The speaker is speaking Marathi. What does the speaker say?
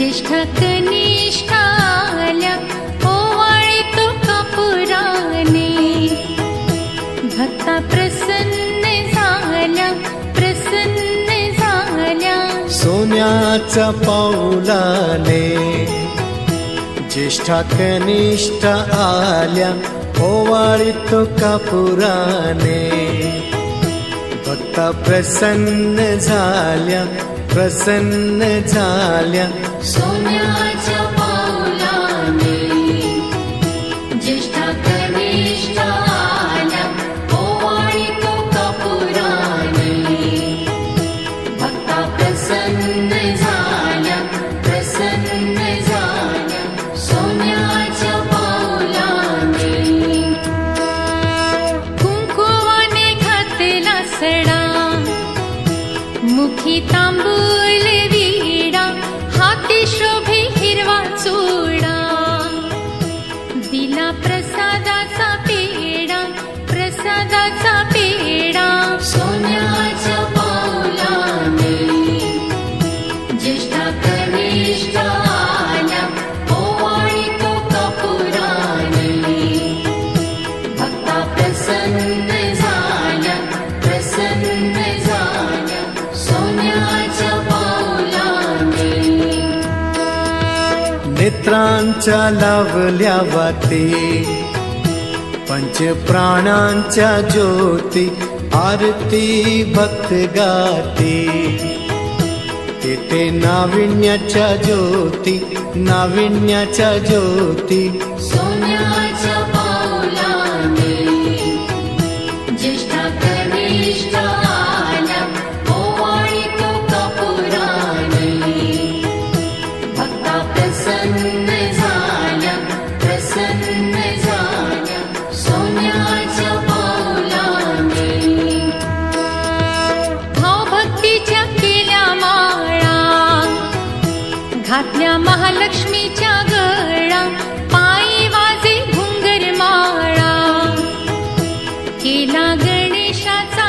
कनिष्ठाल्या ओवाळी तो कपुराने. भक्ता प्रसन्न झाल्या प्रसन्न झाल्या सोन्याच्या पाऊलाने ज्येष्ठा कनिष्ठ आल्या ओवाळीत कापुराने. भक्ता प्रसन्न झाल्या प्रसन्न झाल्या. सोन्याच्या पाऊलाने ज्येष्ठा कनिष्ठा आल्या. हो ओवाळी तो कापुराने भक्ता प्रसन्न झाल्या. प्रसन्न झाल्या. सोन्याच्या पाऊलाने कुंकुवाने घातला सडा মুখে তাম্বুল नेत्रांच्या लावल्या वाती पंचप्राणांच्या ज्योती आरती भक्त गाती. तेथे नाविन्याच्या ज्योती नाविन्याच्या ज्योती. हातातल्या महालक्ष्मीच्या गळा पायी वाजे घुंगर माळा. केला गणेशाचा